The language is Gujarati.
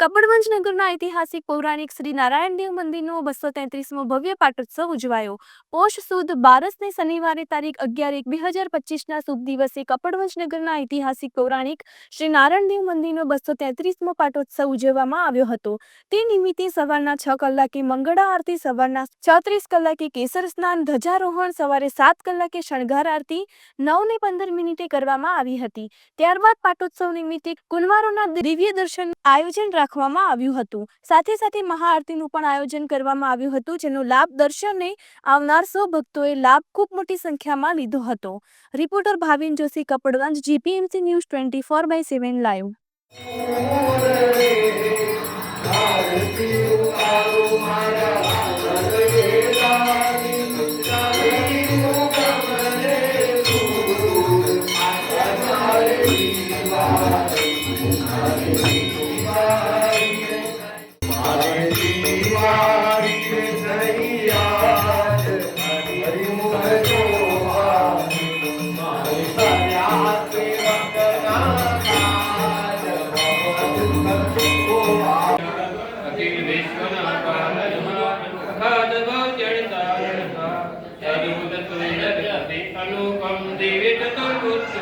Kapadvanj નગરના ઐતિહાસિક પૌરાણિક શ્રી નારાયણ દેવ મંદિરનો બસો તેત્રીસમો ભવ્ય પાટોત્સવ ઉજવાયો. પોષ સુદ બારસને શનિવારે તારીખ અગિયાર એક બે હજાર પચીસના શુભ દિવસે કપડવંજ નગરના ઐતિહાસિક પૌરાણિક શ્રી નારાયણ દેવ મંદિરનો બસો તેત્રીસમો પાટોત્સવ ઉજવવામાં આવ્યો હતો. તે નિમિત્તે સવારના છ કલાકે મંગળા આરતી, સવારના છત્રીસ કલાકે કેસર સ્નાન, ધ્વજારોહણ, સવારે સાત કલાકે શણગાર આરતી નવ ને પંદર મિનિટે કરવામાં આવી હતી. ત્યારબાદ પાટોત્સવ નિમિત્તે કુંવારોના દિવ્ય દર્શન આયોજન રાખવામાં આવ્યું હતું સાથે સાથે મહાઆરતીનું પણ આયોજન કરવામાં આવ્યું હતું, જેનો લાભ દર્શને આવનાર સૌ ભક્તોએ લાભ ખૂબ મોટી સંખ્યામાં લીધો હતો reporter Bhavin Joshi Kapadvanj GPMC news twenty four by seven live Thank you. లోకం దివిటతో గుర్తు